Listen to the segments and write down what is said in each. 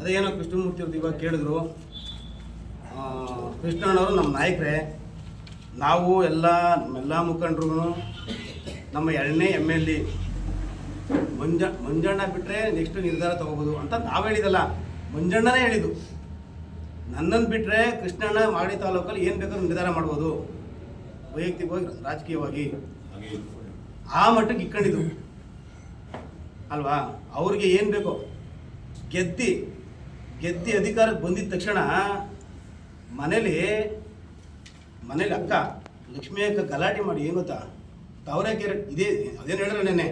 ಅದೇನೋ ಕೃಷ್ಣಮೂರ್ತಿ ಅವ್ರದ್ದು ಇವಾಗ ಕೇಳಿದ್ರು. ಕೃಷ್ಣಣ್ಣವರು ನಮ್ಮ ನಾಯಕರೇ, ನಾವು ಎಲ್ಲ, ನಮ್ಮೆಲ್ಲ ಮುಖಂಡರು ನಮ್ಮ ಎರಡನೇ M L A Manja, Manjanna ಬಿಟ್ಟರೆ ನೆಕ್ಸ್ಟ್ ನಿರ್ಧಾರ ತಗೋಬೋದು ಅಂತ ನಾವು ಹೇಳಿದಲ್ಲ. ಮಂಜಣ್ಣನೇ ಹೇಳಿದ್ದು. ನನ್ನನ್ನು ಬಿಟ್ಟರೆ ಕೃಷ್ಣಣ್ಣ ಮಾಡಿ ತಾಲೂಕಲ್ಲಿ ಏನು ಬೇಕಾದ್ರೂ ನಿರ್ಧಾರ ಮಾಡ್ಬೋದು. ವೈಯಕ್ತಿಕವಾಗಿ, ರಾಜಕೀಯವಾಗಿ. ಆ ಮಟ್ಟಕ್ಕೆ ಇಕ್ಕಂಡಿದ್ದು. ಅಲ್ವಾ? ಅವ್ರಿಗೆ ಏನು ಬೇಕೋ ಗೆದ್ದಿ ಗೆದ್ದಿ ಅಧಿಕಾರಕ್ಕೆ ಬಂದಿದ್ದ ತಕ್ಷಣ ಮನೇಲಿ ಮನೇಲಿ ಅಕ್ಕ ಲಕ್ಷ್ಮೀ ಅಕ್ಕ ಗಲಾಟೆ ಮಾಡಿ ಏನು ಗೊತ್ತಾ? ತಾವರೆಕೆರೆ ಇದೇ ಅದೇನು ಹೇಳಿದ್ರೆ ನೆನ್ನೆ?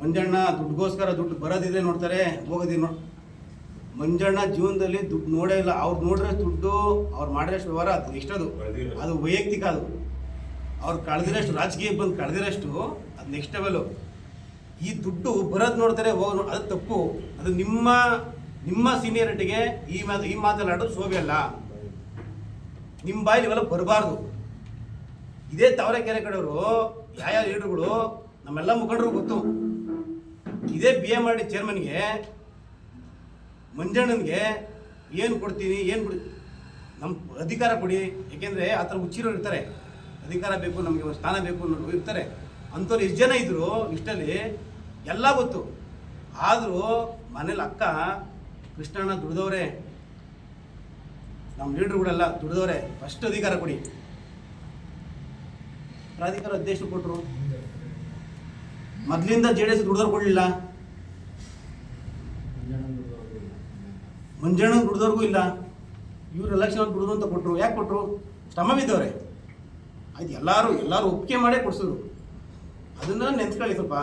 ಮಂಜಣ್ಣ ದುಡ್ಡುಗೋಸ್ಕರ ದುಡ್ಡು ಬರೋದಿದ್ರೆ ನೋಡ್ತಾರೆ ಹೋಗೋದಿಲ್ಲ ನೋಡಿ ಮಂಜಣ್ಣ ಜೀವನದಲ್ಲಿ ದುಡ್ಡು ನೋಡೇ ಇಲ್ಲ. ಅವ್ರು ನೋಡಿದ್ರೆ ದುಡ್ಡು ಅವ್ರು ಮಾಡಿರೋಷ್ಟು ವ್ಯವಹಾರ ಅದು ಎಷ್ಟದು. ಅದು ವೈಯಕ್ತಿಕ ಅದು. ಅವ್ರು ಕಳೆದಿರೋಷ್ಟು ರಾಜಕೀಯ ಬಂದು ಕಳೆದಿರೋಷ್ಟು ಅದು ನೆಕ್ಸ್ಟ್ ಲೆವೆಲು ಈ ದುಡ್ಡು ಬರೋದು ನೋಡ್ತಾರೆ ಹೋಗೋ ಅದು ತಪ್ಪು. ಅದು ನಿಮ್ಮ ನಿಮ್ಮ ಸೀನಿಯರಿಟಿಗೆ ಈ ಮಾತು ಈ ಮಾತನಾಡೋದು ಶೋಭೆ ಅಲ್ಲ. ನಿಮ್ಮ ಬಾಯಲ್ಲಿ ಇವೆಲ್ಲ ಬರಬಾರ್ದು. ಇದೇ ತಾವರೆಕೆರೆ ಕಡೆಯವರು ಯಾವ ಲೀಡರ್ಗಳು ನಮ್ಮೆಲ್ಲ ಮುಖಂಡರು ಗೊತ್ತು. ಇದೇ ಬಿ ಎಂ ಆರ್ ಡಿ ಚೇರ್ಮನ್ಗೆ ಮಂಜಣ್ಣನಿಗೆ ಏನು ಕೊಡ್ತೀನಿ, ಏನು ಕೊಡಿ ನಮ್ಮ ಅಧಿಕಾರ ಕೊಡಿ, ಯಾಕೆಂದರೆ ಆ ಥರ ಹುಚ್ಚಿರೋರು ಇರ್ತಾರೆ. ಅಧಿಕಾರ ಬೇಕು, ನಮಗೆ ಒಂದು ಸ್ಥಾನ ಬೇಕು ಅನ್ನೋರು ಇರ್ತಾರೆ. ಅಂಥವ್ರು ಎಷ್ಟು ಜನ ಇದ್ದರು ಇಷ್ಟಲ್ಲಿ ಎಲ್ಲ ಗೊತ್ತು. ಆದರೂ ಮನೇಲಿ ಅಕ್ಕ ಕೃಷ್ಣಣ್ಣ ದುಡ್ದವ್ರೆ. ನಮ್ಮ ಲೀಡರ್ಗಳೆಲ್ಲ ದುಡ್ದವ್ರೆ. ಫಸ್ಟ್ ಅಧಿಕಾರ ಕೊಡಿ. ಪ್ರಾಧಿಕಾರ ಅಧ್ಯಕ್ಷರು ಕೊಟ್ಟರು ಮೊದಲಿಂದ ಜೆ ಡಿ ಎಸ್ ದುಡ್ದವ್ರು ಕೊಡಲಿಲ್ಲ. ಮಂಜಣ್ಣ ದುಡ್ದವ್ರಿಗೂ ಇಲ್ಲ. ಇವ್ರು ಎಲೆಕ್ಷನ್ ದುಡ್ದು ಅಂತ ಕೊಟ್ಟರು ಯಾಕೆ ಕೊಟ್ಟರು ಶ್ರಮ ಬಿದ್ದವ್ರೆ. ಆಯ್ತು, ಎಲ್ಲರೂ ಎಲ್ಲರೂ ಒಪ್ಪಿಗೆ ಮಾಡೇ ಕೊಡ್ಸೋದು ಅದನ್ನ ನೆನ್ಸ್ಕೊಳ್ಳಿ ಸ್ವಲ್ಪ.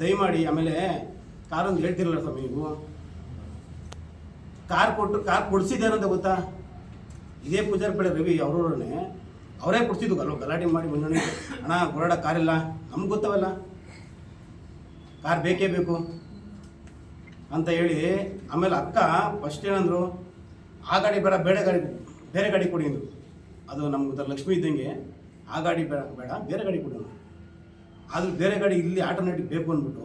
ದಯಮಾಡಿ, ಆಮೇಲೆ ಕಾರೊಂದು ಹೇಳ್ತಿರಲ್ಲ ಸ್ವಾಮಿ ನೀವು. ಕಾರ್ ಕೊಟ್ಟು ಕಾರ್ ಕೊಡಿಸಿದ್ದೇನೆ ಅಂತ ಗೊತ್ತಾ? ಇದೇ ಪೂಜಾರಿ ಪಡೆ ರವಿ ಅವ್ರವ್ರನ್ನೇ ಅವರೇ ಕೊಡ್ಸಿದ್ದು ಅಲ್ವ ಗಲಾಟೆ ಮಾಡಿ ಮುಂಜಾನೆ ಅಣ್ಣ ಹೊರಡ ಕಾರಿಲ್ಲ ನಮ್ಗೆ ಗೊತ್ತವಲ್ಲ. ಕಾರ್ ಬೇಕೇ ಬೇಕು ಅಂತ ಹೇಳಿ ಆಮೇಲೆ ಅಕ್ಕ ಫಸ್ಟ್ ಏನಂದ್ರು, ಆ ಗಾಡಿ ಬೇಡ ಬೇರೆ ಗಾಡಿ ಬೇರೆ ಗಾಡಿ ಕೊಡಿ ಅಂದರು. ಅದು ನಮ್ಗೆ ಲಕ್ಷ್ಮಿ ಇದ್ದಂಗೆ, ಆ ಗಾಡಿ ಬೇಡ ಬೇಡ, ಬೇರೆ ಗಾಡಿ ಕೊಡಿ ಆದ್ರೂ ಬೇರೆ ಗಾಡಿ ಇಲ್ಲಿ ಆಟೋಮೆಟಿಕ್ ಬೇಕು ಅಂದ್ಬಿಟ್ಟು,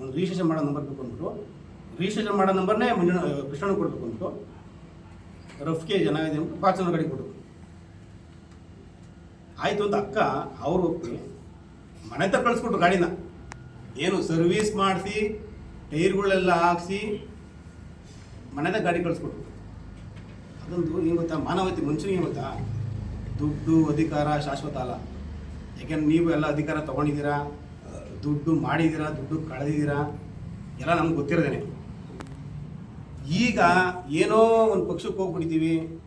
ಒಂದು ರಿಜಿಸ್ಟ್ರೇಷನ್ ಮಾಡೋ ನಂಬರ್ ಬೇಕು ಅಂದ್ಬಿಟ್ಟು ರಿಜಿಸ್ಟ್ರೇಷನ್ ಮಾಡೋ ನಂಬರ್ನೇ ಮುಂಜಾನೆ ಕೃಷ್ಣ ಕೊಡಬೇಕು ರಫ್ ಕೆ ಜನ ಇದೆ ಅಂದ್ಬಿಟ್ಟು ಫಾರ್ಚುನರ್ ಗಾಡಿ ಕೊಡು ಆಯಿತು ಅಂತ ಅಕ್ಕ, ಅವ್ರು ಹೋಗ್ತೀವಿ ಮನೆ ಹತ್ರ ಕಳಿಸ್ಕೊಟ್ರು ಗಾಡಿನ. ಏನು ಸರ್ವೀಸ್ ಮಾಡಿಸಿ, ಟೈರ್ಗಳೆಲ್ಲ ಹಾಕ್ಸಿ ಮನೆದಾಗ ಗಾಡಿ ಕಳಿಸ್ಕೊಟ್ರು. ಅದೊಂದು ಏನು ಗೊತ್ತಾ, ಮಾನವತೆ, ಮನುಷ್ಯನಿಗೆ ಗೊತ್ತಾ? ದುಡ್ಡು, ಅಧಿಕಾರ, ಶಾಶ್ವತ ಅಲ್ಲ. ಯಾಕೆಂದ್ರೆ ನೀವು ಎಲ್ಲ ಅಧಿಕಾರ ತೊಗೊಂಡಿದ್ದೀರಾ, ದುಡ್ಡು ಮಾಡಿದ್ದೀರಾ, ದುಡ್ಡು ಕಳೆದಿದ್ದೀರಾ, ಎಲ್ಲ ನಮ್ಗೆ ಗೊತ್ತಿರೋದೇನೆ. ಈಗ ಏನೋ ಒಂದು ಪಕ್ಷಕ್ಕೆ ಹೋಗ್ಬಿಡ್ತೀವಿ.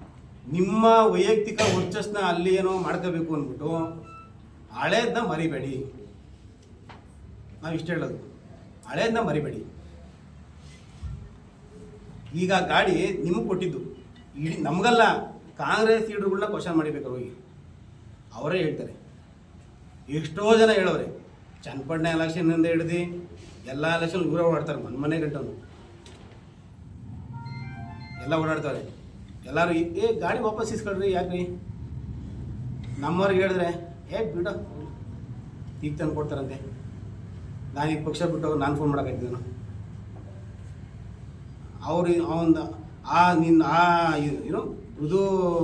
ನಿಮ್ಮ ವೈಯಕ್ತಿಕ ವರ್ಚಸ್ನ ಅಲ್ಲಿ ಏನೋ ಮಾಡ್ಕೋಬೇಕು ಅಂದ್ಬಿಟ್ಟು ಹಳೇದನ್ನ ಮರಿಬೇಡಿ. ನಾವು ಇಷ್ಟ ಹೇಳೋದು. ಹಳೇದನ್ನ ಮರಿಬೇಡಿ. ಈಗ ಗಾಡಿ ನಿಮಗೆ ಕೊಟ್ಟಿದ್ದು. ಇಡೀ ನಮಗಲ್ಲ, ಕಾಂಗ್ರೆಸ್ ಲೀಡರ್ಗಳನ್ನ ಕ್ವಶನ್ ಮಾಡಿಬೇಕು ಹೋಗಿ ಅವರೇ ಹೇಳ್ತಾರೆ. ಎಷ್ಟೋ ಜನ ಹೇಳೋರೆ ಚನ್ನಪಟ್ಟಣ ಎಲೆಕ್ಷನ್ನಿಂದ ಹಿಡ್ದು ಎಲ್ಲ ಎಲೆಕ್ಷನ್ ದೂರ ಓಡಾಡ್ತಾರೆ ಮನೆ ಮನೆ ಗಂಟನು ಎಲ್ಲ ಓಡಾಡ್ತಾರೆ ಎಲ್ಲರೂ ಏ, ಗಾಡಿ ವಾಪಸ್ ಇಸ್ಕೊಳ್ರಿ, ಯಾಕ್ರಿ? ನಮ್ಮವ್ರಿಗೆ ಹೇಳಿದ್ರೆ, ಏ, ಬಿಡ. ಈಗ ತಂದು ಕೊಡ್ತಾರಂತೆ. ನಾನು ಈಗ ಪಕ್ಷ ಬಿಟ್ಟು ನಾನು ಫೋನ್ ಮಾಡೋಕ್ಕಾಗ್ತಿದ್ದೇನು ಅವ್ರು ಅವನ ಆ ನಿನ್ನ ಆ ಏನು? ಮೃದು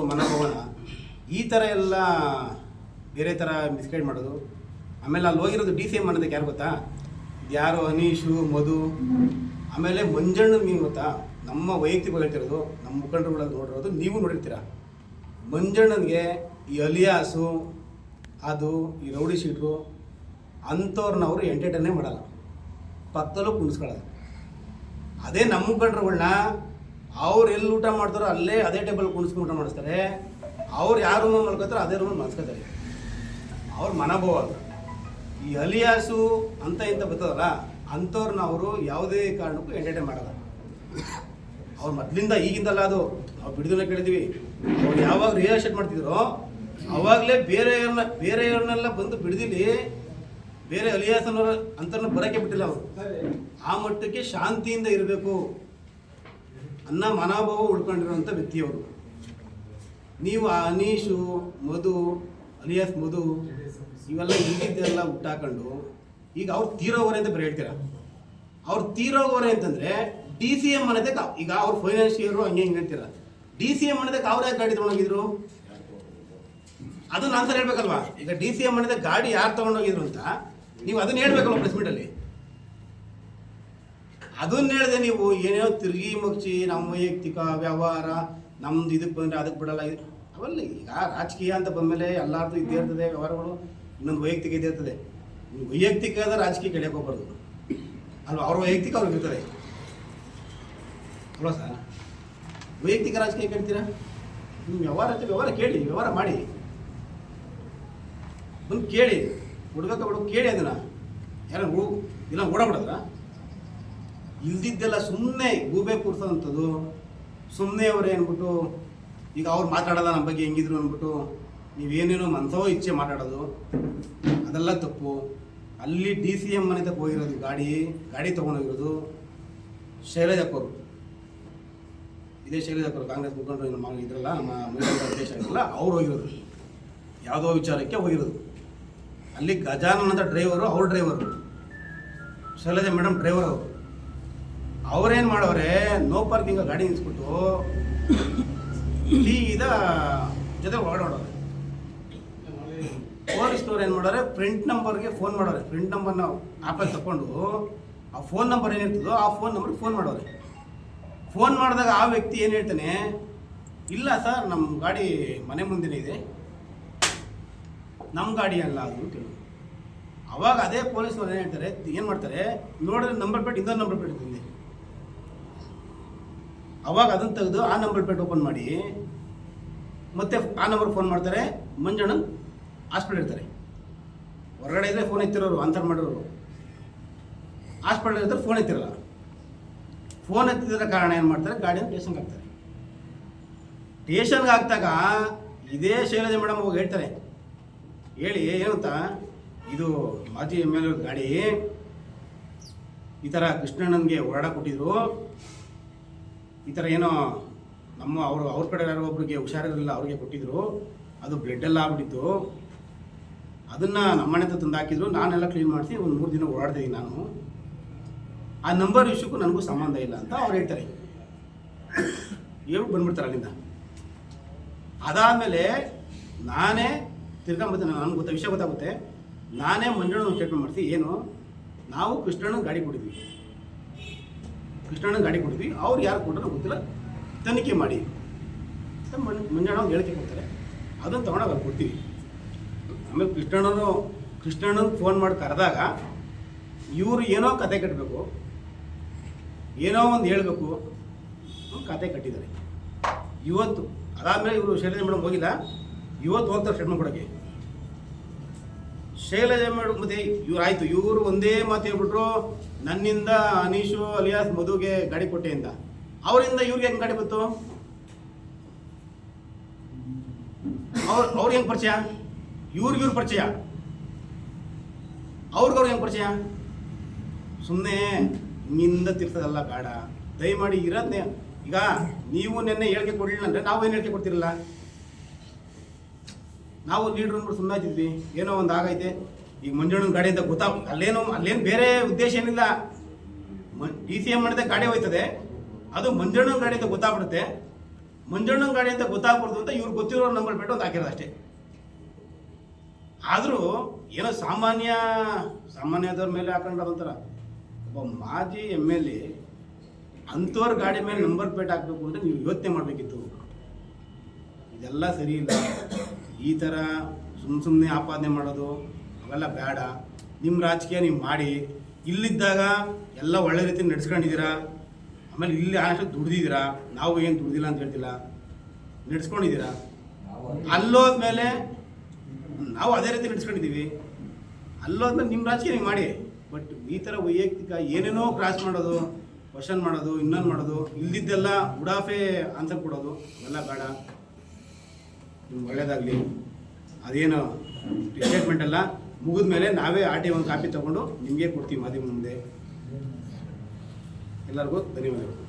ಮನೋಭಾವನ. ಈ ಥರ ಎಲ್ಲ ಬೇರೆ ಥರ ಮಿಸ್ಗೈಡ್ ಮಾಡೋದು. ಆಮೇಲೆ ಅಲ್ಲಿ ಹೋಗಿರೋದು ಡಿ ಸಿ ಎಂ ಅನ್ನೋದಕ್ಕೆ ಯಾರು ಗೊತ್ತಾ? ಯಾರು ಅನೀಶು, ಮಧು. ಆಮೇಲೆ ಮಂಜಣ್ಣ ನೀನು ಗೊತ್ತಾ? ನಮ್ಮ ವೈಯಕ್ತಿಕ ಹೇಳ್ತಿರೋದು, ನಮ್ಮ ಮುಖಂಡರುಗಳು ನೋಡಿರೋದು ನೀವು ನೋಡಿರ್ತೀರ? ಮಂಜಣ್ಣನಿಗೆ ಈ ಅಲಿಯಾಸು, ಅದು ಈ ರೌಡಿ ಶೀಟ್ರು ಅಂಥವ್ರನ್ನ ಅವರು ಎಂಟರ್ಟೈನೇ ಮಾಡಲ್ಲ. ಪಕ್ಕದಲ್ಲೂ ಕುಣಿಸ್ಕೊಳ್ಳೋದು ಅದೇ ನಮ್ಮ ಮುಖಂಡರುಗಳನ್ನ ಅವ್ರು ಎಲ್ಲಿ ಊಟ ಮಾಡ್ತಾರೋ ಅಲ್ಲೇ ಅದೇ ಟೇಬಲ್ ಕುಣಿಸ್ಕೊಂಡು ಊಟ ಮಾಡಿಸ್ತಾರೆ. ಅವ್ರು ಯಾವ ರೂಮಲ್ಲಿ ಮಲ್ಕೋತಾರೋ ಅದೇ ರೂಮಲ್ಲಿ ಮಲ್ಸ್ಕೋತಾರೆ. ಅವ್ರ ಮನೋಭಾವ ಅಲ್ಲ ಈ ಅಲಿಯಾಸು ಅಂತ ಇಂತ ಬರ್ತದಲ್ಲ, ಅಂಥವ್ರನ್ನ ಅವರು ಯಾವುದೇ ಕಾರಣಕ್ಕೂ ಎಂಟರ್ಟೈನ್ ಮಾಡಲ್ಲ. ಅವ್ರು ಮೊದ್ಲಿಂದ ಈಗಿಂದಲ್ಲ ಅದು, ನಾವು ಬಿಡುದನ್ನ ಕೇಳಿದ್ವಿ. ಅವ್ರು ಯಾವಾಗ ಶೆಟ್ ಮಾಡ್ತಿದ್ರು? ಅವಾಗಲೇ ಬೇರೆಯವ್ರನ್ನ ಬೇರೆಯವ್ರನ್ನೆಲ್ಲ ಬಂದು ಬಿಡ್ದಿಲಿ ಬೇರೆ ಅಲಿಯಾಸನವ್ರ ಅಂತರನ್ನ ಬರೋಕ್ಕೆ ಬಿಟ್ಟಿಲ್ಲ ಅವರು. ಆ ಮಟ್ಟಕ್ಕೆ ಶಾಂತಿಯಿಂದ ಇರಬೇಕು. ಅನ್ನ ಮನೋಭಾವ ಉಳ್ಕೊಂಡಿರುವಂಥ ವ್ಯಕ್ತಿಯವರು ನೀವು ಆ ಅನೀಶು, ಮಧು, ಅಲಿಯಾಸ್ ಮಧು, ಇವೆಲ್ಲ ಇಲ್ಲಿದ್ದೆಲ್ಲ ಹುಟ್ಟಾಕೊಂಡು, ಈಗ ಅವ್ರು ತೀರೋವರೆ ಅಂತ ಬೇರೆ ಹೇಳ್ತೀರ? ಅವ್ರು ತೀರೋಗೋರೆ ಅಂತಂದರೆ ಡಿ ಸಿ ಎಂ ಅನ್ನೋದಕ್ಕೆ ಈಗ ಅವ್ರು ಫೈನಾನ್ಷಿಯರು ಹಂಗೆ ಹಿಂಗೆ ಅಂತೀರ. ಡಿ ಸಿ ಎಂ ಅನ್ನೋದಕ್ಕೆ ಅವ್ರು ಯಾಕೆ ಗಾಡಿ ತೊಗೊಂಡೋಗಿದ್ರು? ಅದನ್ನ ಆನ್ಸರ್ ಹೇಳ್ಬೇಕಲ್ವಾ? ಈಗ ಡಿ ಸಿ ಎಂ ಅನ್ನೋದಕ್ಕೆ ಗಾಡಿ ಯಾರು ತೊಗೊಂಡೋಗಿದ್ರು ಅಂತ ನೀವು ಅದನ್ನ ಹೇಳ್ಬೇಕಲ್ವ ಪ್ರೆಸ್ ಮೀಟಲ್ಲಿ ಅದನ್ನ ಹೇಳಿದೆ ನೀವು, ಏನೇನೋ ತಿರುಗಿ ಮುಗಿಸಿ ನಮ್ಮ ವೈಯಕ್ತಿಕ ವ್ಯವಹಾರ, ನಮ್ದು ಇದಕ್ಕೆ ಬಂದರೆ ಅದಕ್ಕೆ ಬಿಡಲ್ಲ. ಅವಲ್ಲ ಈಗ ರಾಜಕೀಯ ಅಂತ ಬಂದಮೇಲೆ ಎಲ್ಲರದ್ದು ಇದ್ದೇ ಇರ್ತದೆ ವ್ಯವಹಾರಗಳು, ಇನ್ನೊಂದು ವೈಯಕ್ತಿಕ ಇದ್ದೇ ಇರ್ತದೆ. ವೈಯಕ್ತಿಕ ವೈಯಕ್ತಿಕದ ರಾಜಕೀಯ ಕೆಳಕ್ಕೆ ಹೋಗ್ಬಾರ್ದು. ಅಲ್ವಾ? ಅವ್ರ ವೈಯಕ್ತಿಕ ಅವ್ರಿಗೆ ಇರ್ತದೆ. ಅಲ್ವಾ ಸರ್ ವೈಯಕ್ತಿಕ ರಾಜಕೀಯ ಕೇಳ್ತೀರಾ? ನೀವು ವ್ಯವಹಾರ ಅಂತ ವ್ಯವಹಾರ ಕೇಳಿ, ವ್ಯವಹಾರ ಮಾಡಿ. ಬಂದು ಕೇಳಿ ಬಿಡ್ಬೇಕ ಬಿಡು ಕೇಳಿ ಅದನ್ನ. ಯಾರು ಹೂ, ಇಲ್ಲ ಓಡಾಬಿಡದ್ರ ಇಲ್ದಿದ್ದೆಲ್ಲ ಸುಮ್ಮನೆ ಗೂಬೆ ಕೂರ್ಸೋದಂಥದ್ದು. ಸುಮ್ಮನೆ ಅವ್ರು ಏನ್ಬಿಟ್ಟು, ಈಗ ಅವ್ರು ಮಾತಾಡಲ್ಲ ನಮ್ಮ ಬಗ್ಗೆ ಹೆಂಗಿದ್ರು ಅಂದ್ಬಿಟ್ಟು, ನೀವೇನೇನೋ ಮನಸೋ ಇಚ್ಛೆ ಮಾತಾಡೋದು. ಅದೆಲ್ಲ ತಪ್ಪು. ಅಲ್ಲಿ ಡಿ ಸಿ ಎಂ ಮನೆ ತಕ್ಕ ಹೋಗಿರೋದು ಗಾಡಿ ಗಾಡಿ ತೊಗೊಂಡೋಗಿರೋದು ಶೈಲಜಪ್ಪರು ಇದೇ ಶೈಲಜಪ್ಪರು ಕಾಂಗ್ರೆಸ್ ಮುಖಂಡರು ನಮ್ಮ ಇದ್ರಲ್ಲ, ನಮ್ಮ ಅಧ್ಯಕ್ಷ ಇದ್ರಲ್ಲ ಅವ್ರು ಹೋಗಿರೋದು. ಯಾವುದೋ ವಿಚಾರಕ್ಕೆ ಹೋಗಿರೋದು. ಅಲ್ಲಿ ಗಜಾನನ್ ಅಂತ ಡ್ರೈವರು ಅವ್ರ ಡ್ರೈವರು ಶೈಲಜಾ ಮೇಡಮ್ ಡ್ರೈವರ್ ಅವರು. ಅವ್ರೇನು ಮಾಡೋರೆ ನೋ ಪಾರ್ಕಿಂಗ್ ಗಾಡಿ ನಿಲ್ಸ್ಬಿಟ್ಟು ಸೀದಾ ಜೊತೆ ಓಡಾಡೋರು ಪೊಲೀಸ್ನವ್ರು ಏನು ಮಾಡೋರೆ ಪ್ರಿಂಟ್ ನಂಬರ್ಗೆ ಫೋನ್ ಮಾಡೋರೆ. ಪ್ರಿಂಟ್ ನಂಬರ್ನ ಆ್ಯಪಲ್ಲಿ ತಗೊಂಡು ಆ ಫೋನ್ ನಂಬರ್ ಏನಿರ್ತದೋ ಆ ಫೋನ್ ನಂಬರ್ಗೆ ಫೋನ್ ಮಾಡೋರೆ. ಫೋನ್ ಮಾಡಿದಾಗ ಆ ವ್ಯಕ್ತಿ ಏನು ಹೇಳ್ತಾನೆ, ಇಲ್ಲ ಸರ್ ನಮ್ಮ ಗಾಡಿ ಮನೆ ಮುಂದೆನೇ ಇದೆ. ನಮ್ಮ ಗಾಡಿ ಅಲ್ಲ ಅದು ಅಂತ ಹೇಳೋದು ಅವಾಗ ಅದೇ ಪೊಲೀಸ್ನವ್ರು ಏನು ಹೇಳ್ತಾರೆ, ಏನು ಮಾಡ್ತಾರೆ, ನೋಡಿದ್ರೆ ನಂಬರ್ ಪ್ಲೇಟ್, ಇನ್ನೊಂದು ನಂಬರ್ ಪ್ಲೇಟ್ ತಂದೆ ಅವಾಗ ಅದನ್ನು ತೆಗೆದು ಆ ನಂಬರ್ ಪ್ಲೇಟ್ ಓಪನ್ ಮಾಡಿ, ಮತ್ತೆ ಆ ನಂಬರ್ ಫೋನ್ ಮಾಡ್ತಾರೆ ಮಂಜಣ್ಣ ಹಾಸ್ಪಿಟಲ್ ಇರ್ತಾರೆ. ಹೊರಗಡೆ ಇದ್ರೆ ಫೋನ್ ಎತ್ತಿರೋರು, ಆನ್ಸರ್ ಮಾಡಿರೋರು ಹಾಸ್ಪಿಟಲ್ ಇರ್ತಾರೆ ಫೋನ್ ಎತ್ತಿರಲ್ಲ. ಫೋನ್ ಎತ್ತಿದ್ರ ಕಾರಣ ಏನು ಮಾಡ್ತಾರೆ? ಗಾಡಿಯನ್ನು ಟೇಷನ್ಗೆ ಹಾಕ್ತಾರೆ. ಟೇಷನ್ಗೆ ಹಾಕ್ದಾಗ ಇದೇ ಶೈಲಜೆ ಮೇಡಮ್ ಹೋಗಿ ಹೇಳ್ತಾರೆ. ಹೇಳಿ, ಏನಂತ? ಇದು ಮಾಜಿ ಎಂ ಎಲ್ ಗಾಡಿ, ಈ ಥರ ಕೃಷ್ಣಣ್ಣನಿಗೆ ಹೊರಡ ಕೊಟ್ಟಿದ್ರು. ಈ ಥರ ಏನೋ ನಮ್ಮ ಅವರು, ಅವ್ರ ಕಡೆ ಯಾರೋ ಒಬ್ರಿಗೆ ಹುಷಾರಿರಲಿಲ್ಲ, ಅವ್ರಿಗೆ ಕೊಟ್ಟಿದ್ರು. ಅದು ಬ್ಲಡ್ ಎಲ್ಲ ಆಗ್ಬಿಟ್ಟಿತ್ತು. ಅದನ್ನು ನಮ್ಮನೆ ಹತ್ರ ತಂದು ಹಾಕಿದ್ರು. ನಾನೆಲ್ಲ ಕ್ಲೀನ್ ಮಾಡಿಸಿ ಒಂದು ಮೂರು ದಿನ ಓಡಾಡ್ತಿದ್ದೀನಿ ನಾನು. ಆ ನಂಬರ್ ವಿಷಯಕ್ಕೂ ನನಗೂ ಸಂಬಂಧ ಇಲ್ಲ ಅಂತ ಅವ್ರು ಹೇಳ್ತಾರೆ. ಏನು ಬಂದ್ಬಿಡ್ತಾರೆ ಅಲ್ಲಿಂದ. ಅದಾದಮೇಲೆ ನಾನೇ ಮತ್ತೆ ನನಗೆ ಗೊತ್ತ, ವಿಷಯ ಗೊತ್ತಾಗುತ್ತೆ. ನಾನೇ ಮಂಜುಳನ ಸ್ಟೇಟ್ಮೆಂಟ್ ಮಾಡ್ತೀವಿ ಏನು? ನಾವು ಕೃಷ್ಣನ ಗಾಡಿ ಕೊಡಿದ್ವಿ ಕೃಷ್ಣನ ಗಾಡಿ ಕೊಡಿದ್ವಿ ಅವ್ರು ಯಾರು ಕೊಟ್ಟರು ಗೊತ್ತಿಲ್ಲ. ತನಿಖೆ ಮಾಡಿ. ಅಂತ ಮಂ ಮಂಜಣ್ಣ ಅವ್ರು ಹೇಳಿಕೆ ಕೊಡ್ತಾರೆ. ಅದನ್ನು ತೊಗೊಂಡಾಗ ಅಲ್ಲಿ ಕೊಡ್ತೀವಿ. ಆಮೇಲೆ ಕೃಷ್ಣಣ್ಣನು ಕೃಷ್ಣಣ್ಣನ ಫೋನ್ ಮಾಡಿ ಕರೆದಾಗ ಇವರು ಏನೋ ಕತೆ ಕಟ್ಟಬೇಕು ಏನೋ ಒಂದು ಹೇಳಬೇಕು. ಕತೆ ಕಟ್ಟಿದ್ದಾರೆ ಇವತ್ತು, ಅದಾದಮೇಲೆ ಇವರು ಶೈಲಜಾ ಮೇಡಮ್ ಹೋಗಿಲ್ಲ. ಇವತ್ತು ಹೋಗ್ತಾರೆ ಸ್ಟೇಟ್ಮೆಂಟ್ ಕೊಡೋಕ್ಕೆ. ಶೈಲಜಾ ಮೇಡಮ್ ಮತ್ತೆ ಇವ್ರು ಆಯಿತು. ಇವರು ಒಂದೇ ಮಾತು ಹೇಳ್ಬಿಟ್ರು, ನನ್ನಿಂದ ಅನೀಶು ಅಲಿಯಾಸ್ ಮಧುಗೆ ಗಾಡಿ ಕೊಟ್ಟೆ ಅಂತ. ಅವರಿಂದ ಇವ್ರಿಗೆ ಹೆಂಗ್ ಗಾಡಿ ಬಂತು? ಅವ್ರು ಅವ್ರಿಗೆ ಹೆಂಗೆ ಪರಿಚಯ? ಇವ್ರಿಗೆ ಇವ್ರ ಪರಿಚಯ. ಅವ್ರಿಗೆ ಅವ್ರಿಗೆ ಹೆಂಗ್ ಪರಿಚಯ? ಸುಮ್ಮನೆ ನಿಂದ ತಿರ್ತದಲ್ಲ ಬೇಡ. ದಯಮಾಡಿ ಇರೋದ್ನೇ, ಈಗ ನೀವು ನಿನ್ನೆ ಹೇಳಿಕೆ ಕೊಡಲಿಲ್ಲ ಅಂದ್ರೆ ನಾವು ಏನು ಹೇಳಿಕೆ ಕೊಡ್ತಿರಲ್ಲ? ನಾವು ಲೀಡ್ರ್ ಅಂದ್ಬಿಟ್ಟು ಸುಮ್ಮನೆ ಆಯ್ತಿದ್ವಿ ಏನೋ ಒಂದು ಆಗೈತೆ. ಈಗ ಮಂಜಣ್ಣನ ಗಾಡಿ ಅಂತ ಗೊತ್ತಾ ಅಲ್ಲೇನು ಅಲ್ಲೇನು ಬೇರೆ ಉದ್ದೇಶ ಏನಿಲ್ಲ. ಡಿ ಸಿ ಎಂ ಮಾಡಿದ ಗಾಡಿ ಹೋಯ್ತದೆ. ಅದು ಮಂಜಣ್ಣನ ಗಾಡಿ ಅಂತ ಗೊತ್ತಾಗ್ಬಿಡುತ್ತೆ. ಮಂಜಣ್ಣನ ಗಾಡಿ ಅಂತ ಗೊತ್ತಾಗ್ಬಾರ್ದು ಅಂತ ಇವ್ರು ಗೊತ್ತಿರೋ ನಂಬರ್ ಬಿಟ್ಟು ಒಂದು ಹಾಕಿರೋದು ಅಷ್ಟೇ. ಆದರೂ ಏನೋ ಸಾಮಾನ್ಯ, ಸಾಮಾನ್ಯದವ್ರ ಮೇಲೆ ಹಾಕೊಂಡ್ರೆ ಒಂಥರ. ಒಬ್ಬ ಮಾಜಿ ಎಂ ಎಲ್ ಎ ಅಂಥವ್ರ ಗಾಡಿ ಮೇಲೆ ನಂಬರ್ ಪ್ಲೇಟ್ ಹಾಕಬೇಕು ಅಂದರೆ ನೀವು ಯೋಚನೆ ಮಾಡಬೇಕಿತ್ತು. ಇದೆಲ್ಲ ಸರಿ ಇಲ್ಲ. ಈ ಥರ ಸುಮ್ಮ ಸುಮ್ಮನೆ ಆಪಾದನೆ ಮಾಡೋದು, ಅವೆಲ್ಲ ಬೇಡ. ನಿಮ್ಮ ರಾಜಕೀಯ ನೀವು ಮಾಡಿ. ಇಲ್ಲಿದ್ದಾಗ ಎಲ್ಲ ಒಳ್ಳೆ ರೀತಿ ನಡ್ಸ್ಕೊಂಡಿದ್ದೀರಾ? ಆಮೇಲೆ ಇಲ್ಲಿ ಆನಷ್ಟು ದುಡ್ದಿದ್ದೀರಾ? ನಾವು ಏನು ದುಡ್ದಿಲ್ಲ ಅಂತ ಹೇಳ್ತಿಲ್ಲ. ನಡ್ಸ್ಕೊಂಡಿದ್ದೀರಾ? ಅಲ್ಲೋದ್ಮೇಲೆ ನಾವು ಅದೇ ರೀತಿ ನಡ್ಸ್ಕೊಂಡಿದ್ದೀವಿ. ಅಲ್ಲೋದ್ಮೇಲೆ ನಿಮ್ಮ ರಾಜಕೀಯ ನೀವು ಮಾಡಿ. ಈ ಥರ ವೈಯಕ್ತಿಕ ಏನೇನೋ ಕ್ರಾಸ್ ಮಾಡೋದು ಕ್ವಶನ್ ಮಾಡೋದು, ಇನ್ನೊಂದು ಮಾಡೋದು, ಇಲ್ದಿದ್ದೆಲ್ಲ ಉಡಾಫೆ ಆನ್ಸರ್ ಕೊಡೋದು ಎಲ್ಲ ಬೇಡ. ನಿಮ್ಗೆ ಒಳ್ಳೇದಾಗಲಿ. ಅದೇನು ಸ್ಟೇಟ್ಮೆಂಟ್ ಎಲ್ಲ ಮುಗಿದ ಮೇಲೆ ನಾವೇ ಆರ್ ಟಿ ಒಂದು ಕಾಪಿ ತೊಗೊಂಡು ನಿಮಗೆ ಕೊಡ್ತೀವಿ ಮಾಧ್ಯಮ ಮುಂದೆ. ಎಲ್ಲರಿಗೂ ಧನ್ಯವಾದಗಳು.